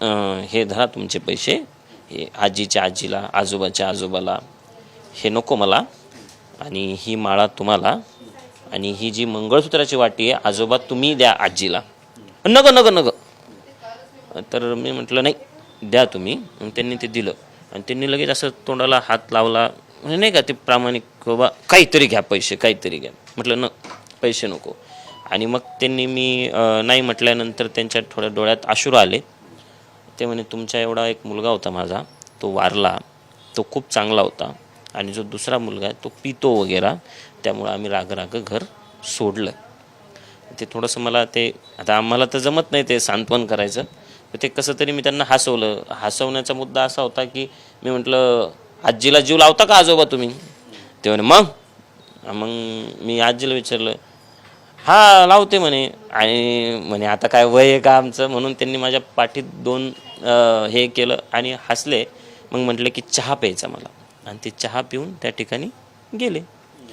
हे धरा तुमचे पैसे. हे आजीच्या आजीला आजोबाच्या आजोबाला. हे नको मला. आणि ही माळा तुम्हाला. आणि ही जी मंगळसूत्राची वाटी आहे आजोबा तुम्ही द्या आजीला. नग नग नग. तर मी म्हटलं नाही द्या तुम्ही. मग त्यांनी ते दिलं. आणि त्यांनी लगेच असं तोंडाला हात लावला. म्हणजे नाही का ते प्रामाणिक हो बाबा काहीतरी घ्या पैसे काहीतरी घ्या. म्हटलं न पैसे नको. आणि मग त्यांनी मी नाही म्हटल्यानंतर त्यांच्या थोड्या डोळ्यात अश्रू आले. ते म्हणे तुमचा एवढा एक मुलगा होता माझा तो वारला तो खूप चांगला होता आणि जो दुसरा मुलगा आहे तो पितो वगैरे त्यामुळं आम्ही राग राग घर सोडलं. ते थोडंसं मला ते आता आम्हाला तर जमत नाही ते सांत्वन करायचं तर ते कसं तरी मी त्यांना हसवलं. हसवण्याचा मुद्दा असा होता की मी म्हटलं आजीला जीव लावता का आजोबा तुम्ही? ते म्हणे मग? मग मी आजीला विचारलं हा लावते म्हणे. आणि म्हणे आता काय वय आहे का आमचं? म्हणून त्यांनी माझ्या पाठीत दोन हे केलं आणि हसले. मग म्हटलं की चहा प्यायचा मला. आणि ते चहा पिऊन त्या ठिकाणी गेले.